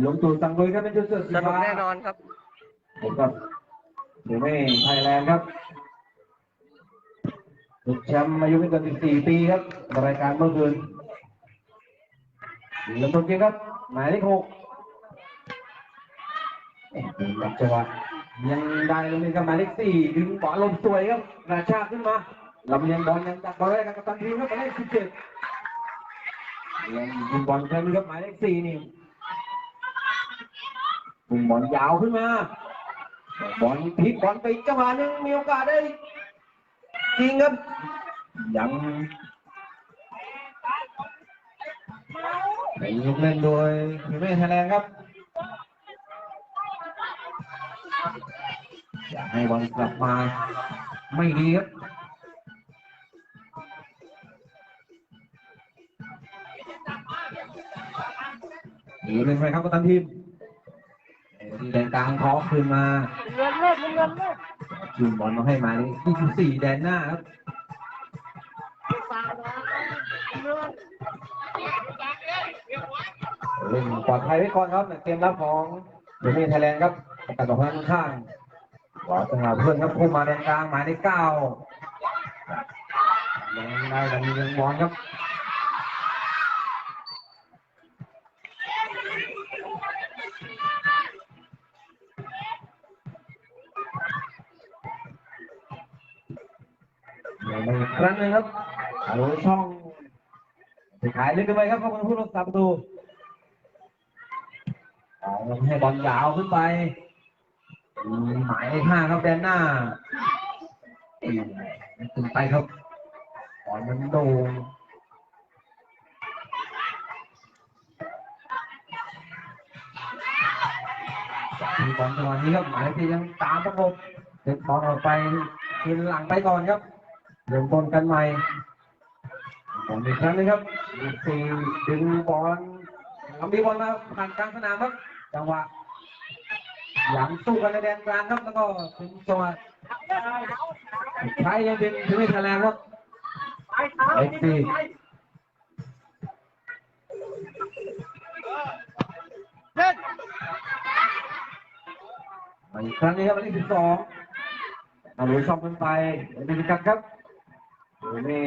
หลวงตู่สั่งลุยครับเป็นชุดเสื้อสีสนุกฟ้าแน่นอนครับผมกับหรือไม่ไทยแลนด์ครับลูกแชมป์อายุไม่เกิน14 ปีครับ รายการเมื่อคืนเริ่มต้นเกมครับ หมายเลขหกเอ๊ะดูแบบจังหวะยังได้ลงนี้ครับหมายเลขสี่ดึงบอลลมสวยครับกระชากขึ้นมาลำเลียงบอลยังจับบอลได้กับกัปตันทีมครับหมายเลขสิบเจ็ดยังยิงบอลแค่นี้ครับหมายเลขสี่นี่ปุ่ม บอลยาวขึ้นมา บอลพลิกบอลไปอีจังหวะหนึ่งมีโอกาสได้ยิงครับ ยังเป็นลูกเล่นโดยพิเมฆไทยแลนด์ครับอยากให้บอลกลับมา ไม่ดีครับหนีเป็นไปครับกัปตันทีม ที่แดนกลางเคอคืนมาเงินเลิกเงินเลิกคืนบอลมาให้หมายเลข24แดนหน้าครับเล่นปลอดภัยไว้ก่อนครับเกมรับของเดมี่ไทยแลนด์ครับประกาศต่อข้างข้างวาสนาเพื่อนครับพุ่งมาแดนกลางหมายเลขเก้ายังได้แต่มียังบอลครับ ครั้งหนึงครับช่องสุดท้ายลึกกันไปครับขอบคุณผู้รักษาประตูให้บอลยาวขึ้นไปหมายเลขห้าครับแดนหน้าอืมขึ้นไปครับบอลมันโด่งมีบอลจังหวะนี้ครับหมายเลขที่ยังตามประกบเด็กบอลออกไปคืนหลังไปก่อนครับ เริ่มต้นกันใหม่บอลอีกครั้งนึงครับสี่ดึงบอลเอามีบอลมาผ่านกลางสนามครับ จังหวะหลังสู้กันในแดนกลางครับ แล้วก็ถึงจังหวะใช้ยังดึงถึงไม่ทะแลงครับเอ็กซี่มาอีกครั้งนี้ครับวันที่สิบสองเอาลุยช่องขึ้นไปเดี๋ยวดูกันครับ นี่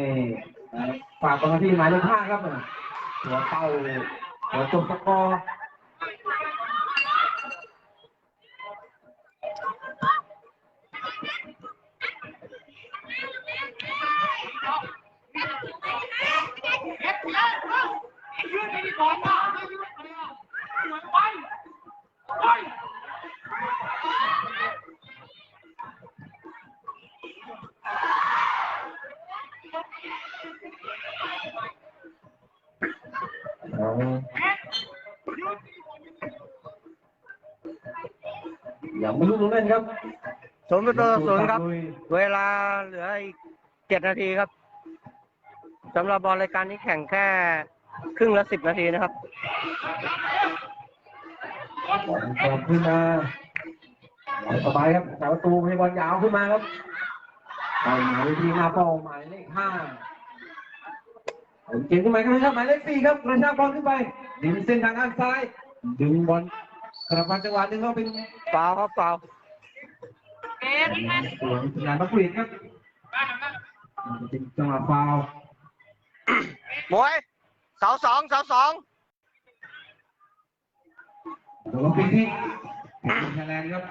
ฝากบอลมที่หมายเลขห้าครับหัวเป้าหัวจมตะกอร์เอาอย่างไม่รู้ตรงนั้น ครับศูนย์ประตูต่อศูนย์ครับ เวลาเหลืออีกเจ็ดนาทีครับสำหรับบอลรายการนี้แข่งแค่ครึ่งละสิบนาทีนะครับบอลตบขึ้นมาบอลสบายครับแต่ประตูให้บอลยาวขึ้นมาครับเอาหมายเลขที่หน้าเป้าหมายเลขห้าผมเก่งขึ้นไปครับหมายเลขสี่ครับกระชากบอลขึ้นไปดึงเส้นทางด้านซ้าย ดึงบอลกระพันจังหวะหนึ่งก็เป็นเปล่าครับเปล่า สวนสนามนักเรียนครับเป็นจังหวะฟาวมวยเสาสองเสาสองแล้วก็ปีที่ไทยแลนด์ครับ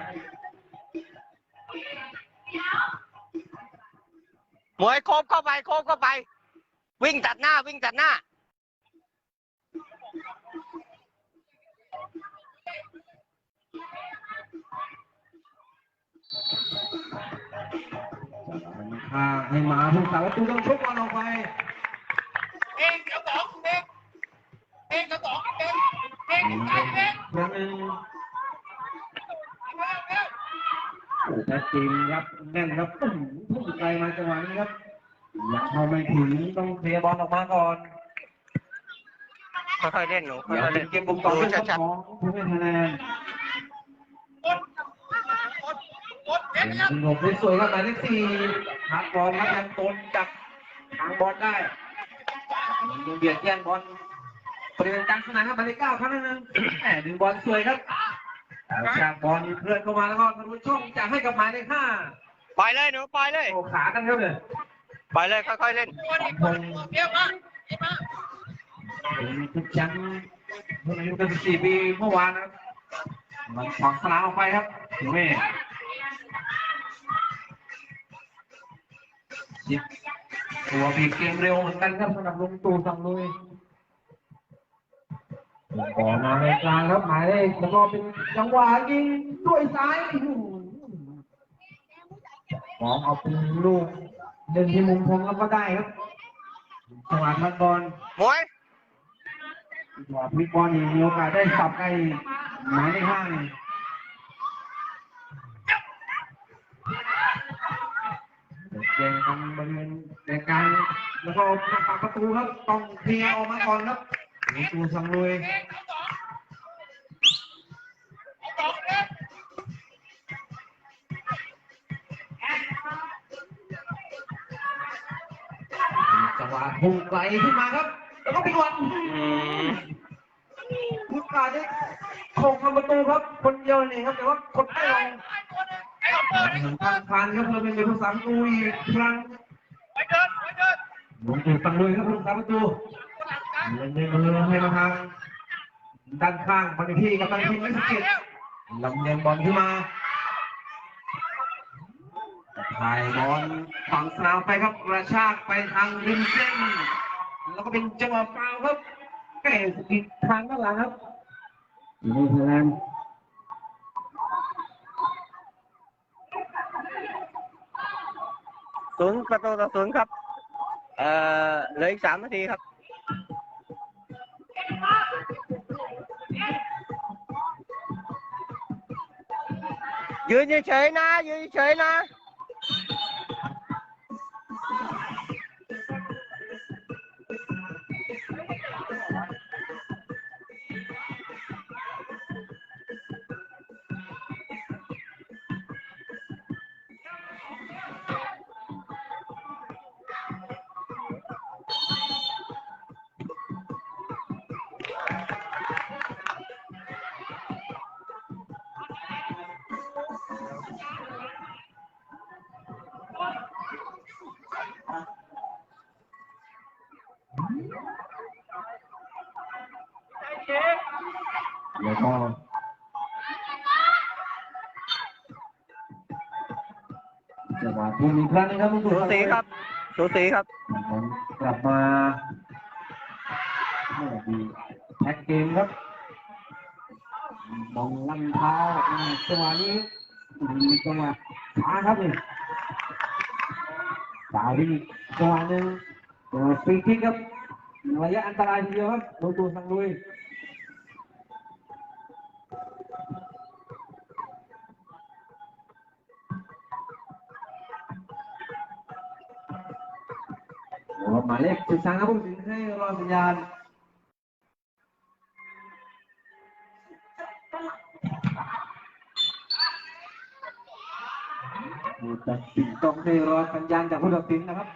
มวยโคบเข้าไปโคบเข้าไป วิ่งตัดหน้าวิ่งตัดหน้า อ่าให้มาผู้สาวประตูต้องชกบอลออกไป เองกระบอกเองเองกระบอกเองเองไปเองครั้งหนึ่งโอ้แท้จริงครับแน่นครับอื้อหือพุ่งไกลมาจังหวะนี้ครับยังเข้าไม่ถึงต้องเคลียร์บอลออกมาก่อนค่อยๆเล่นหนูค่อย่าอยๆเป็เล่นนเกมบุกต่อดูเป็นชัดของผู้ไม่คะแนน กดกด กดเองสงบได้สวยครับหมายเลขสี่หักบอลครับยังตนจับทางบอลได้ยังเบียดแย่งบอลบริเวณกลางสนามครับหมายเลขเก้าครั้งหนึ่งแหมดึงบอลสวยครับจากบอลเพื่อนเข้ามาแล้วก็ทะลุช่องจะให้กับหมายเลขห้าปล่อยเลยหนูปล่อยเลยโอ้ขากันครับเนี่ยปล่อยเลยค่อยๆเล่นตัวนี้ตัวเบี้ยวมาเบี้ยวมาเป็นทุกแชมป์รุ่นอายุเกิน14ปีเมื่อวานนะครับมันฝังสนามออกไปครับถึงแม่ ยิบตัวบีบเกมเร็วเหมือนกันครับสำหรับลุงตู่สั่งลุยบอลมาในกลางครับหมายเลขแล้วก็เป็นจังหวะยิงด้วยซ้ายอื้อหือมองเอาเป็นลูกหนึ่งที่มุมพงแล้วก็ได้ครับจังหวะทันบอลมวยว่าพลิกบอลนี่มีโอกาสได้สับในหมายเลขห้า นี่เกมทำบริเวณในกลางแล้วก็ปากประตูครับต้องเคลียร์ออกมาก่อนครับประตูสังลุยเองเขาสองเขาสองเองจังหวะพุ่งไกลขึ้นมาครับ แล้วก็พลิกบอลอืมพุทธาได้โคงทำประตูครับ คนเดียวนี่ครับแต่ว่าคนไม่ลงไอ้ตัว หนึงไอ้เอาเปิดเหมือนทางผ่านครับเพื่อเป็นผู้สามประตูอีกครั้งไปเดินไปเดินหลวงปู่สังลุยครับผู้สามประตูหลังกันเล่นในมือให้มาทางด้านข้างบางที่กับทางทีมไม่สกิดลำเลียงบอลขึ้นมาถ่ายบอลฝั่งสนามไปครับกระชากไปทางริมเส้นแล้วก็เป็นจังหวะฟาวล์ครับแก่อีกทางด้านหลังครับนี่คือแลนด์ ศูนย์ประตูต่อศูนย์ครับเอ่อเหลืออีกสามนาทีครับ ยืนเฉยๆนะยืนเฉยๆนะ จังหวะทุ่มอีกครั้งหนึงครับลูกสูสีครับสูสีครับผมกลับมาโอ้ดีแท็กเกมครับมองลันเท้าอืมจังหวะนี้มีจังหวะช้าครับนี่สาวที่จังหวะหนึ่งจังหวะฟรีคิกครับระยะอันตรายทีเดียวครับลงตัวสังลุยายเลขสิบสามครับผู้สินให้รอสัญญาณผู้ตัดสินต้องให้รอสัญญาณจากผู้ตัดสินนะครับ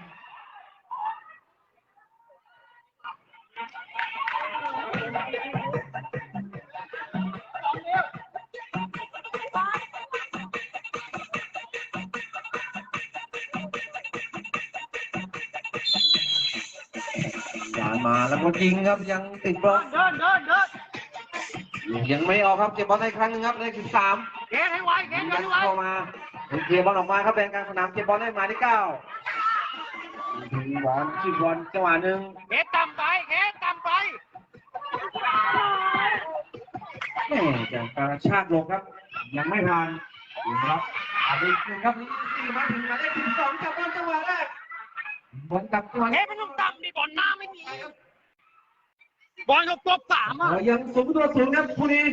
แล้วก็ยิงครับยังติดบล็อกเดินเดินเดินยังไม่ออกครับเก็บบอลได้อีกครั้งหนึงครับเลขสิบสามเกณฑ์ให้ไวเกยิณงฑ์ยัให้นไวเข้ามาเคลียร์บอลออกมาครับแดนกลางสนามเก็บบอลได้หมายเลขเก้าถึงบอลชิบอลจังหวะหนึ่งเกณฑ์ต่ำไปเกณฑ์ต่ำไปแม่จากการชากลงครับ ยังไม่ผ่านยิงครับอันนี้หนึ่งครับนี่สี่มาถึงหมายเลขสิบสองจับบอลจังหวะแรกบอลกลับจังหวะเกณฑ์ไม่ต้องต่ำดิบอลหน้าไม่มี บอลยกตัวสามอะเรายังสูงตัวสูงครับผู้นี้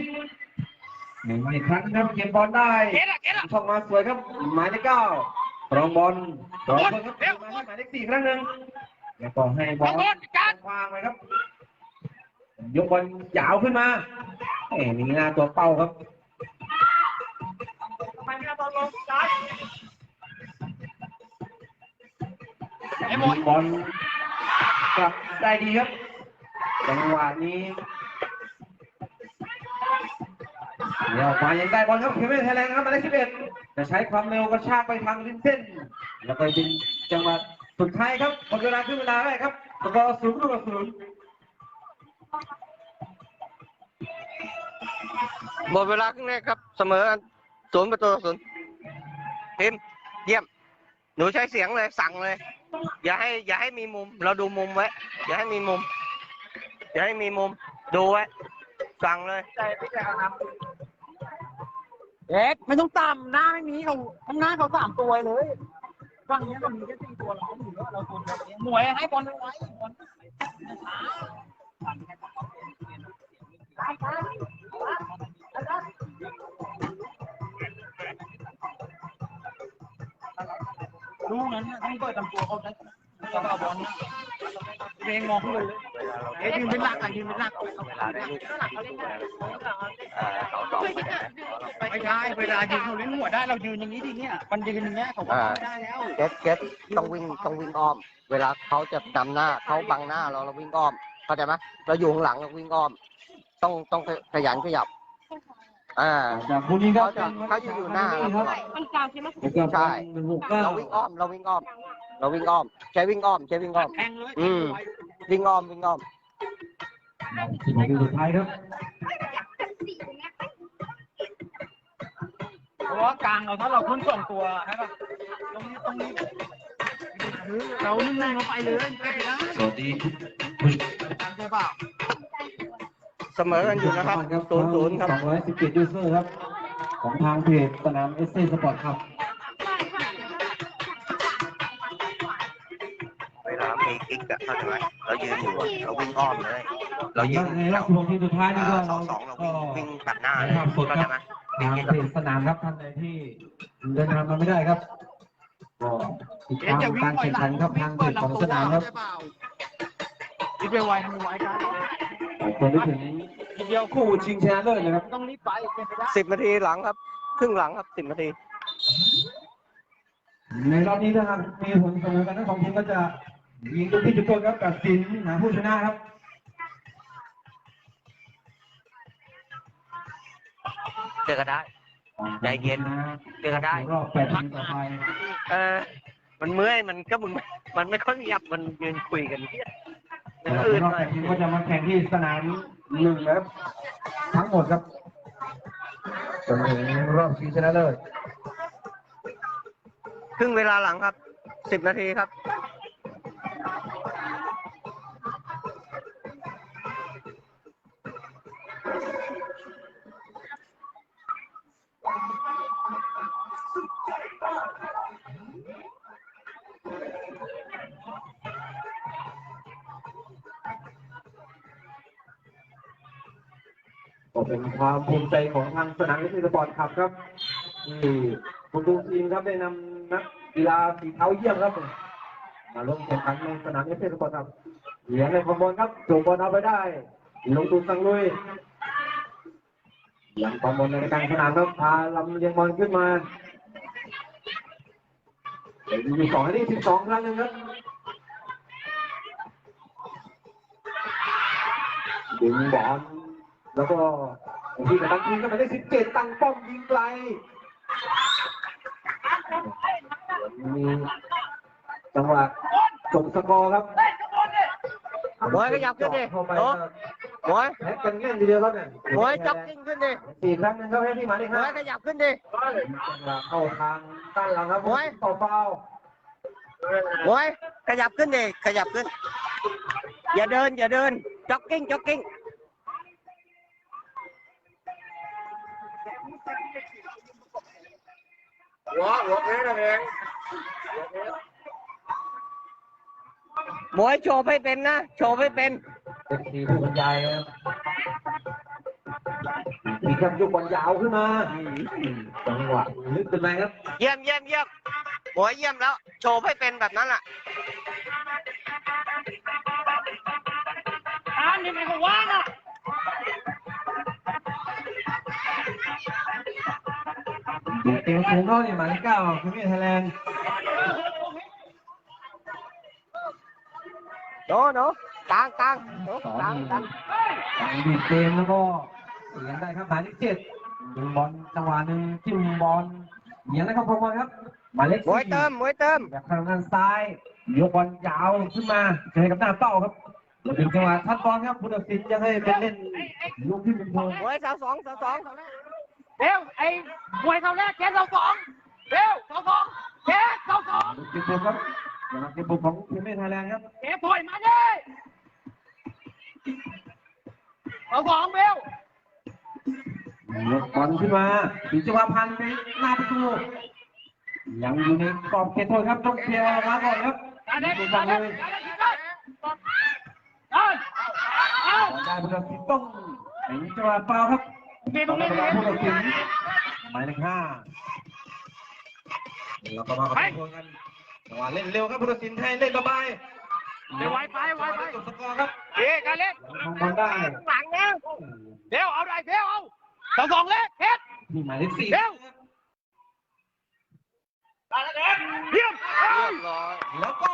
หนึ่งอีกครั้งครับเก็บบอลได้เกณฑ์อะเกณฑ์อะช่องมาสวยครับ หมายเลขเก้ารองบอลรองบอลครับเร็วมาให้หมายเลขสี่ครั้งหนึ่งแล้วก็ให้บอลบอลการวางไปครับ ยกบอลยาวขึ้นมาเอ้มีหน้าตัวเป้าครับมันจะบอลลงซ้ายไอ้หมดบอลกลับได้ดีครับ จังหวะนี้เดี๋ยวออกมายังได้บอลครับเควินไทยแลนด์ครับหมายเลขสิบเอ็ดจะใช้ความเร็วกระชากไปทางริมเส้น แล้วก็ยิงจังหวะสุดท้ายครับหมดเวลาขึ้นเวลาได้ครับสกอร์ศูนย์ต่อศูนย์หมดเวลาครึ่งแรกครับ เสมอกันศูนย์ประตูศูนย์พิมเยี่ยม หนูใช้เสียงเลยสั่งเลย อย่าให้ อย่าให้มีมุม เราดูมุมไว้ อย่าให้มีมุม อย่าให้มีมุม ดูไว้ สั่งเลยเอ็กไม่ต้องต่ำหน้าไม่มีเขาข้างหน้าเขาสามตัวเลยฝั่งนี้มันมีแค่สี่ตัวเราอยู่แล้วเราตัวเดียวเองหมวยให้บอลไว้บอลลูกนั้นน่ะต้องเปิดลำตัวเขาได้แล้วก็เอาบอลนะ เองมองขึ้นไปเลยเอ้ยยืนเป็นหลักอะยืนเป็นหลักเวลาได้ลูกไม่ใช่เวลายืนเขาเล่นหัวได้เรายืนอย่างนี้ดิเนี่ยมันยืนอย่างเงี้ยเขาก็ไม่ได้แล้วเก็ตเก็ตต้องวิ่งต้องวิ่งอ้อม เวลาเขาจะนำหน้าเขาบังหน้าเราเราวิ่งอ้อมเข้าใจไหมเราอยู่ข้างหลังเราวิ่งอ้อม ต้องต้องขยันขยับอ่าคู่นี้ครับเขาจะเขาจะอยู่หน้าเราครับมันกลางใช่ไหมใช่เราวิ่งอ้อมเราวิ่งอ้อม เราวิ่งอ้อม ใช้วิ่งอ้อม ใช้วิ่งอ้อม แทงเลยอืม วิ่งอ้อม วิ่งอ้อม สิบนาทีสุดท้ายครับเพราะว่ากลางเราถ้าเราขึ้นสองตัวใช่ป่ะตรงนี้ตรงนี้เรานึ่งๆเราไปเลยไม่ได้สวัสดีคุณใช่เปล่าเสมอกันอยู่นะครับศูนย์ศูนย์ครับ สองร้อยสิบเจ็ดยูเซอร์ครับ ของทางเพจสนามเอสเซสปอร์ตครับ มีคลิกอะเข้าใจไหมเรายืนอยู่อะเราวิ่งอ้อมเลย เรายืนในรอบสิบหกทีมสุดท้ายนี่ก็สองสองเราวิ่งวิ่งตัดหน้าเลยถ่ายภาพสดเข้าคใจรับไหมทางเพจสนามครับท่านใดที่เดินทางมาไม่ได้ครับก็ติดตามการแข่งขันครับทางเพจของสนามครับรีบไปไวทำไวกันคนที่ถึงเดียวคู่ชิงชนะเลิศเลยครับต้องรีบไปเป็นไปได้สิบนาทีหลังครับ ครึ่งหลังครับสิบนาทีในรอบนี้ถ้าหากมีผลเสมอกันทั้งสองทีมก็จะ ยิงลูกที่จุดโทษครับตัดสินหาผู้ชนะครับเจอกันได้ ใจเย็น เจอกันได้ รอบแปดทีมต่อไปเออ มันเมื่อยมันก็มึงมันไม่ค่อยหยับมันยืนคุยกันเนี่ยมันอื่นรอบหน่แปอยดทีมก็จะมาแข่งที่สนามหนึ่งนะครับทั้งหมดครับจนถึงรอบชิงชนะเลิศครึ่งเวลาหลังครับสิบนาทีครับ ความภูมิใจของทางสนามนิติสปอร์ตครับครับที่คุณลุงทีมครับได้นำนักกีฬาฝีเท้าเยี่ยมครับมาร่วมแข่งขันในสนามนิติสปอร์ตครับเหรียญในความบอลครับจบบอลเอาไปได้ลงตุนสังลุยยังความบอลในกางสนามครับพาลำเลียงบอลขึ้นมาเดี๋ยวมีสองนาทีสิบสองครั้งนึงครับดึงบอลแล้วก็ ที่กระตังทีมก็หมายเลขสิบเจ็ดตั้งป้อมยิงไกลมีจังหวะจบสกอร์ครับหมวยขยับขึ้นดิเข้าไปโอ้หมวยแพ็กกันแน่นทีเดียวครับเนี่ยหมวยจ็อกกิ้งขึ้นดิสี่ครั้งหนึงครับให้ที่หมายเลขหมห้าวยขยับขึ้นดิจังหวะเข้าทางด้านหลังครับโอ้ยต่อเป้าหมวยขยับขึ้นดิขยับขึ้น อย่าเดินอย่าเดินจ็อกกิ้งจ็อกกิ้ง หัวหัวแพ้นะเองหมวยโชว์ให้เป็นนะ โชว์ให้เป็นเป็นสีผู้บรรยายนะครับมีครับยกบอลยาวขึ้นมาจังหวะลึกขึ้นไปครับ เยี่ยมเยี่ยมเยี่ยมหมวยเยี่ยมแล้ว โชว์ให้เป็นแบบนั้นอะอ่านี่มันก็ว่างอะ เต็มสูงเข้าเนี่ยหมายเลขเก้าคือมีไทยแลนด์โนโนกลางกลางโอ้สองกลางนี่กลางยังบีบเกมแล้วก็เสียงได้ครับหมายเลขเจ็ดยิงบอลจังหวะหนึ่งจิ้มบอลเหนียงนะครับพงบอลครับหมายเลขมวยสี่เติมมวยเติมจากทางด้านซ้ายยกบอลยาวขึ้นมาเจอกับหน้าเป้าครับมาถึงจังหวะทัดบอลครับผู้ตัดสินยังให้เป็นเล่นลูกที่เป็นพงมวยเสาสองเสาสอง เร็วไอ้มวยเขาแรกเจ็ดเราสองเร็วเราสองเจ็ดเราสองลูกเก็บบุกครับนะครับเก็บบุกของทีมเมทไทยแลนด์ครับเจ็ดถอยมาเลยเราสองเร็วยกบอลขึ้นมาถึงจังหวะพันไปหน้าประตูยังอยู่ในกรอบเขตโทษครับต้องเคลียร์มาก่อนครับตาเด็กดูตาฟังเด็เลกยตาเด็กได้ได้เอาได้ผู้ตัดสินต้องถึงจังหวะเปล่าครับ มีตต้รองงนี้เป็นมีผู้ตัดสินหมายเลขห้าเราก็มาขอโทษกันจังหวะเล่นเร็วครับผู้ตัดสินให้เล่นระบายเดี๋ยวไวไปไวไปจบสกอร์ครับเอ๊ะการเล่นมองบอลได้หลังเนี่ยเดี๋ยวเอาได้เดี๋ยวเอาเราสองเล็กเฮ็ดนี่หมายเลขสี่เร็วเยี่ยมเรียบร้อยแล้วก็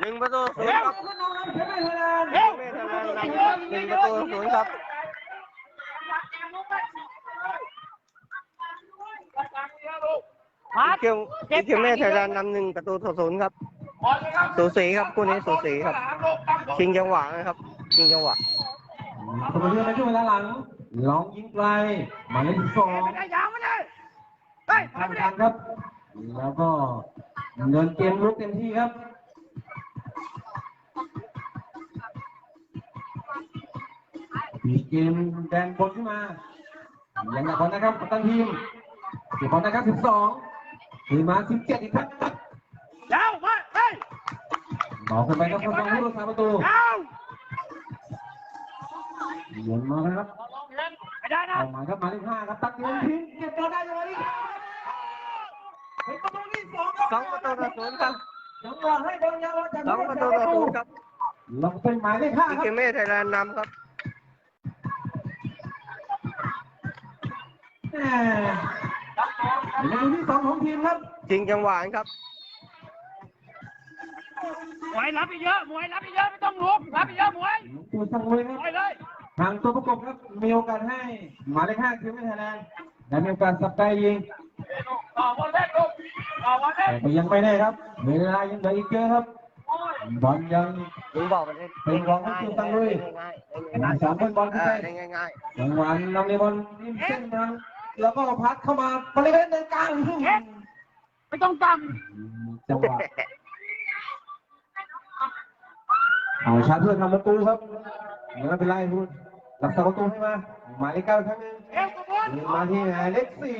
หนึ่งประตูศูนเร็ย์วครับขึ้นเอาครับเทปไทยแลนด์เร็วเมทแลนด์นำครับหนึ่งประตูศูนย์ครับ มาเกี่ยวเกี่ยวเมทแลนด์นำหนึ่งประตูต่อศูนย์ครับสูสีครับคู่นี้สูสีครับ ชิงจังหวะนะครับ ชิงจังหวะตัวเรือในช่วงเวลาหลังลองยิงไกลหมายเลขสิบสองไม่ได้ยาวไม่ได้เฮ้ยทางทันครับ แล้วก็เดินเกมลุกเต็มที่ครับมีเกมแดนบนขึ้นมายังหนักบอลนะครับกัปตันทีม เก็บบอลนะครับสิบสองถือมาสิบเจ็ดอีกครับยาวมาเฮ้ยบอกขึ้นไปครับผู้สองผู้รักษาประตูยาวเหมือนมาครับไม่ได้นะออกมาครับหมายเลขห้าครับตักเงินทิ้งเก็บบอลได้ยังไงเป็นประตูที่สองครับสองประตูต่อศูนย์ครับจังหวะให้บอลยาวจากสองประตูต่อศูนย์ครับลงเป็นหมายเลขห้าคเกี่รับยวเมทแลนด์นำครับ แหมเป็นประตูที่สองของทีมครับชิงจังหวะครับ มวยรับไปเยอะมวยรับไปเยอะไม่ต้องลุกรับไปเยอะมวยตัวสังเวยคมรับวยเลยทางตัวประกบครับมีโอกาสให้หมายเลขห้าคือไม่ไทยแลนด์และมีโอกาสสับได้ยิงต่อวันแรกลูกต่อวันแรแต่กก็ยังไม่ได้ครับเวลายังเหลืออีกเยอะครับบอลยังถึงบอกมันเป็นของให้ทีมตังลุย ง่ายสามคนบอลๆขึ้นเอไปอได้ง่ายจังหวะนำในบอลริมเส้นทาง แล้วก็พัดเข้ามาบริเวณในกลางไม่ต้องต่จังหวะเอาชาร์จเพื่อทำประตูครับไม่เป็นไรคุณรักษาประตูให้มาหมายเลขเก้าครั้งหนึงำเอวกระบวนยิงมาที่หมายเลขสี่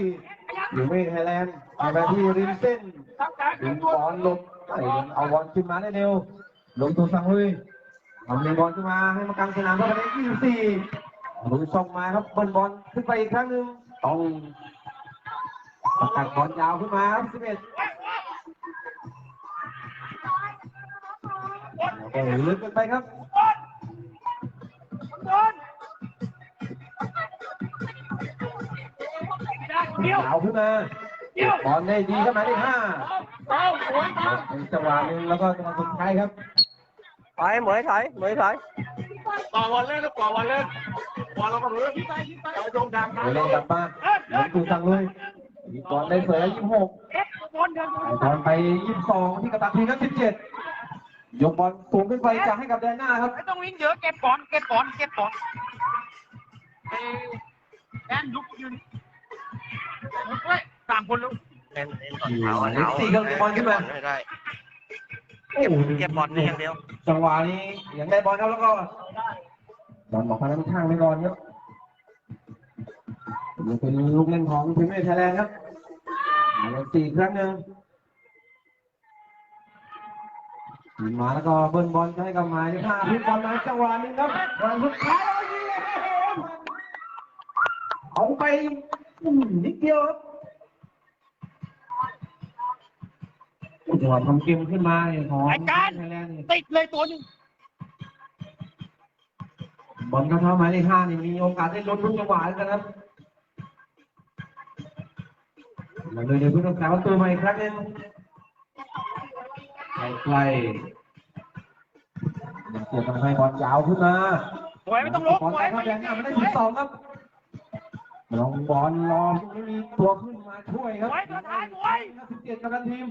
อยู่ไม่ไทยแลนด์เอาไปที่ริมเส้นตั้งแต่ดึงบอลลงไอ้เอาบอลขึ้นมาได้เร็วลงตัวสั่งเลยทำเลี้ยงบอลขึ้นมาให้มากลางสนามเข้าไปในยี่สี่ลุยส่งมาครับเบิ้ลบอลขึ้นไปอีกครั้งหนึ่ง ต้องสกัดบอลยาวขึ้นมาครับสิบเอ็ดโอ้โหลึกกินไปครับเดียวยาขึ้นมาบอลได้ดีครับหมายเลขห้าจังหวะหนึ่งแล้วก็จังหวะสุดท้ายครับ ไปเหมยถอยเหมยถอยต่อวันแรกต่อวันแร กวันเราก็รู้เราโดนดังเดี๋ยวเล่นกลับมาลงตัวสั่งเลยอีกบอลได้เผยยี่สิบหกเอ็กซ์บอลเดินบอลไปยี่สิบสองที่กัปตันทีมครับสิบเจ็ดยกบอลสูงขึ้นไปจะให้กับแดนหน้าครับไม่ต้องวิ่งเยอะเก็บก่อนเก็บก่อนเก็บก่อนเอ้แอนลุกยืนลุกเลยสามคนลุกเล่นเล่นเลขสี่ก็บอลขึ้นมาไม่ได้โอ้โหเก็บบอลนี่อย่างเดียวจังหวะนี้ยังได้บอลครับแล้วก็ บอลบอกพนักข้างไปก่อนครับนี่เป็นลูกเล่นของทีมเมทไทยแลนด์ครับหมายเลขสี่ครั้งหนึ่งมาแล้วก็เบิ้ลบอลให้กับหมายเลขห้าพลิกบอลมาจังหวะหนึงครับวันสุดท้ายเรายิงเอาไปอืมนิดเดียวครับจังหวะทำเกมขึ้นมาเนี่ยของไทยแลนด์เนี่ยติดเลยตัวหนึงบ อลกระเท้าหมายเลขห้านี่มีโอกาสได้ลุ้นทุกจังหวะแล้วนะครับเราเลยเดี๋ยวผู้รักษาประตูมาอีกครั้งหนึงไกลไกลยังเสียบมันให้บอลยาวขึ้นมาหวยไม่ต้องลุกบอลหวไปยครับไม่แดงหน้าไม่ได้ถึงสองครับลองบอลรอไม่มีตัวขึ้นมาช่วยครับหวยตัวท้ายหวยสิบเจ็ดกับทันทีม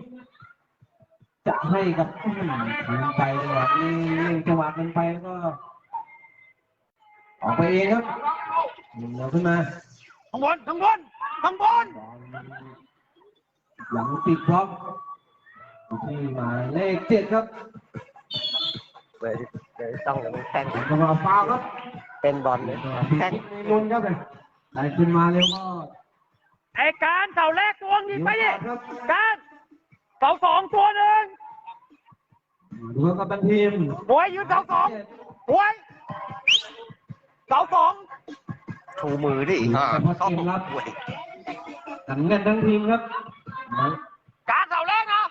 จะให้กับอืมยิงไปจังหวะนี้เร่งจังหวะกันไปแล้วก็ ออกไปเองครับยิงเราขึ้นมาข้างบนข้างบนข้างบนบอลหลังติดบล็อกอยู่ที่หมายเลขเจ็ดครับเลยเลยต้องเลยแข่งจังหวะฟาวล์ครับ เป็นบอลเลยแข่งในมุนครับเลยได้ขึ้นมาเร็วก็ไอ้การเสาแรกตัวยิงไปดิครับการเสาสองตัวหนึ่งดูกับตันทีมหวยยืนเสาสองหวย เสาสองชูมือดิอ่าเข้าหวยหนังเงินทั้งทีมครับหมายการเสาแรกนะ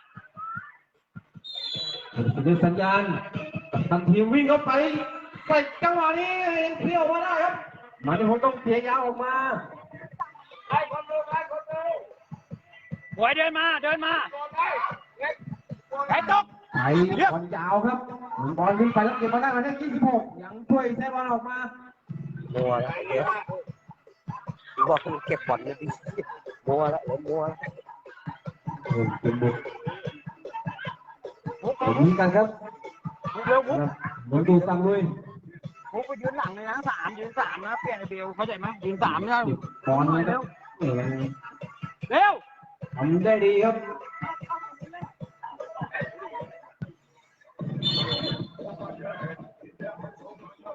เป็นสัญญาณกับตันทีมวิ่งเข้าไปใส่จังหวะนี้เที่ยวมาได้ครับหมายถึงผมต้องเพียยาวออกมาหวยเดินมาเดินมาไอ้ตกไอ้บอลยาวครับหมุนบอลขึ้นไปแล้วเก็บมาได้มาได้26ยังช่วยแท้บอลออกมา มัวแล้วเดี๋ยวดูว่าคุณเก็บบอลเลยดิมัวแล้วเดี๋ยวมัวแล้วเออเป็นบุกแบบนี้กันครับเร็วมุกเหมือนดูสั่งลุยมุกไปยืนหลังเลยนะสามยืนสามนะเปลี่ยนไอ้เบลเข้าใจไหมยืนสามเนี่ยบอลนะครับเออเร็วทำได้ดีครับ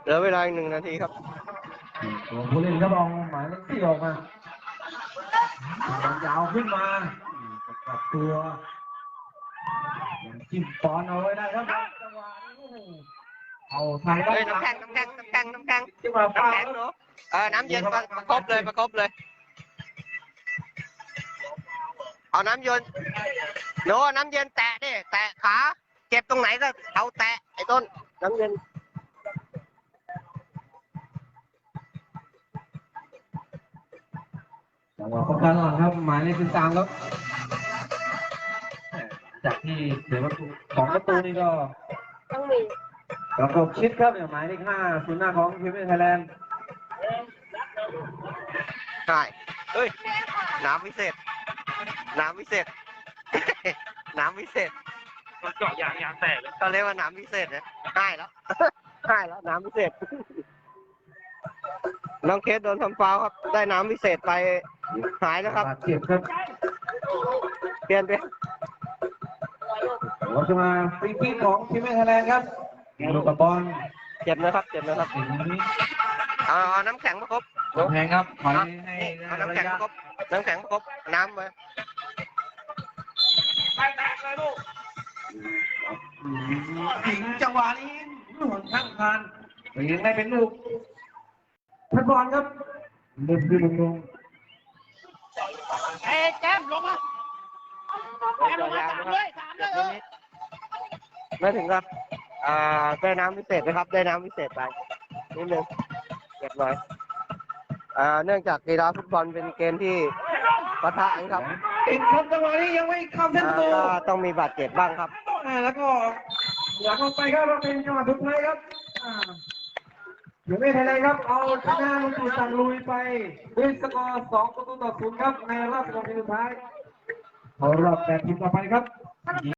เหลือเวลาอีกหนึ่งนาทีครับ ตัวผู้เล่นก็ลองหมายเลขที่ออกมาบอลยาวขึ้นมากับตัวจิ้มบอลเอาไว้ได้ครับจังหวะนี้โอ้โหเอาไทยเฮ้ยน้ำแข็งน้ำแข็งน้ำแข็งน้ำแข็งจังหวะน้ำแข็งเนาะเออน้ำเย็นประประคบเลยประคบเลย เอาน้ำเย็นโน้น้ำเย็นแตะดิแตะขาเจ็บตรงไหนก็เอาแตะไอ้ต้นน้ำเย็น จังหวะป้องกันหลังครับหมายเลขที่สามครับจากที่เสียประตูสองประตูนี่ก็ต้องมีประกบชิดครับอย่างหมายเลขห้าศูนย์หน้าของทีมไทยแลนด์ใช่เฮ้ย น้ำวิเศษ น้ำวิเศษ น้ำวิเศษมันเจาะยางยางแตกเลยเขาเรียกว่าน้ำวิเศษนะง่ายแล้วง่ายแล้วน้ำวิเศษ น้องเคสโดนทำฟาวล์ครับ ได้น้ำวิเศษไป หายแล้วครับบาดเจ็บครับเปลี่ยนไปเราจะมาฟรีคิกของทีมไทยแลนด์ครับลูกกับบอลเจ็บนะครับ เจ็บนะครับถึงนี้เอาเอาน้ำแข็งมาครบแพงครับถอยให้เอาน้ำแข็งมาครบน้ำแข็งมาครบน้ำมาถึงจังหวะนี้หนุนข้างคานยังได้เป็นลูกพัดบอลครับเดินขึ้นลง เอ้แก้มลงมาแก้มลงมาสามเลยสามเลยเออไม่ถึงครับ อ่า ได้น้ำวิเศษนะครับ ได้น้ำวิเศษไปนิดนึงเก็บหน่อยอ่า เนื่องจากกีฬาฟุตบอลเป็นเกมที่ปะทะกันครับติดครับจังหวะนี้ยังไม่เข้าเส้นอ่าประตูก็ต้องมีบาดเจ็บบ้างครับ อ่าแล้วก็อยากลงไปครับเราเป็นจังหวะทุกท้ายครับอ่า เดี๋ยวไม่ไทยแลนไรครับ เอาชนะลุงตูสังลุยไปด้วยสกอร์สองประตูต่อศูนย์ครับ ในรอบกองทีมสุดท้ายเอารอบแปดทีมต่อไปครับ